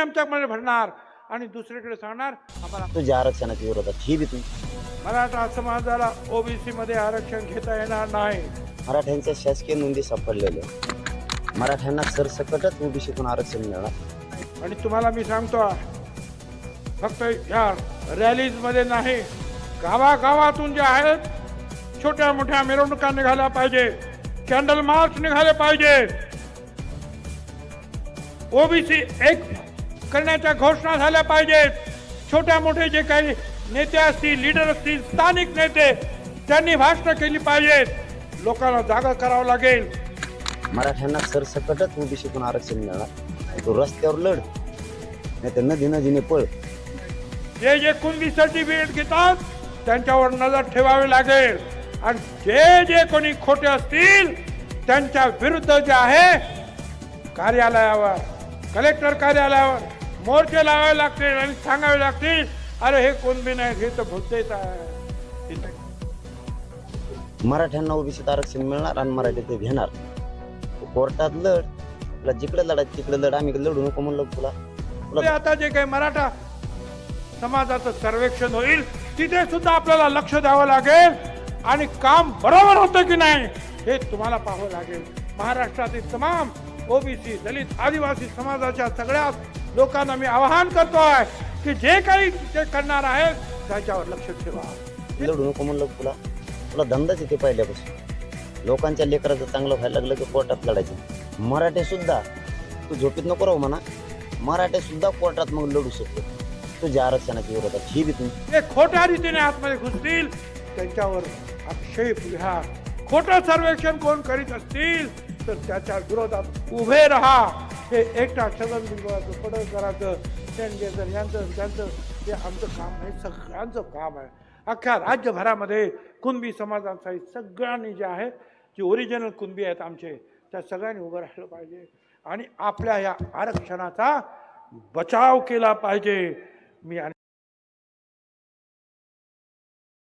आमच्याकडे भरणार आणि दुसरीकडे सांगणार आम्हाला तुझ्या आरक्षणाच्या विरोधात ही बी तू मराठा समाजाला ओबीसी मध्ये आरक्षण घेता येणार नाही. मराठ्यांच्या शासकीय नोंदी सापडलेल्या मराठ्यांना सरसकटच ओबीसीतून आरक्षण मिळणार. आणि तुम्हाला मी सांगतो फक्त या रॅलीजमध्ये नाही गावागावातून जे आहेत छोट्या मोठ्या मिरवणुका निघाल्या पाहिजे कॅन्डल मार्च निघाले पाहिजे. ओबीसी एक करण्याच्या घोषणा झाल्या पाहिजेत. छोट्या मोठे जे काही नेते असतील लीडर असतील स्थानिक नेते त्यांनी भाषणं केली पाहिजेत. लोकांना जागा करावं लागेल. मराठ्यांना सरसकटच ओबीसीतून आरक्षण मिळणार. तू रस्त्यावर लढ. नाही तर नदी नदीने पळ. जे जे कुणबी सर्टिफिकेट घेतात त्यांच्यावर नजर ठेवावी लागेल. आणि जे जे कोणी खोटे असतील त्यांच्या विरुद्ध जे आहे कार्यालयावर कलेक्टर कार्यालयावर मोर्चे लावावे लागतील आणि सांगावे लागतील अरे हे कुणबी नाही हे तर भुलतेच आहे. मराठ्यांना ओबीसीत आरक्षण मिळणार आणि मराठी ते घेणार. कोर्टात लढ तुला जिकडे लढायचं तिकडे लढ आम्ही लढू नको म्हणलं तुला तुला आता जे काही मराठा समाजाचं सर्वेक्षण होईल तिथे सुद्धा आपल्याला लक्ष द्यावं लागेल आणि काम बरोबर होतं की नाही हे तुम्हाला पाहावं लागेल. महाराष्ट्रातील तमाम ओबीसी दलित आदिवासी समाजाच्या सगळ्या लोकांना मी आवाहन करतोय की जे काही ते करणार आहेत त्याच्यावर लक्ष ठेवा. लढू नको म्हणलं तुला. तुला धंदाच येते पहिल्यापासून. लोकांच्या लेकराचं चांगलं व्हायला लागलं की कोर्टात लढायचं. मराठे सुद्धा तू झोपीत नको राहू म्हणा. मराठे सुद्धा कोर्टात मग लढू शकतो तुझ्या आरक्षणाच्या विरोधात. ही बी तू खोट्या रीतीने आतमध्ये घुसतील. त्यांच्यावर आक्षेप लिहा. खोटं सर्वेक्षण कोण करीत असतील? तर त्याच्या विरोधात उभे राहा. हे एकटा छगन भुजबळाचं पडळकरांचं शेणगेकर यांचं त्यांचं हे आमचं काम आहे सगळ्यांचं काम आहे. अख्ख्या राज्यभरामध्ये कुणबी समाजासाठी सगळ्यांनी जे आहे जे ओरिजिनल कुणबी आहेत आमचे त्या सगळ्यांनी उभं राहिलं पाहिजे. आणि आपल्या या आरक्षणाचा बचाव केला पाहिजे. मी आणि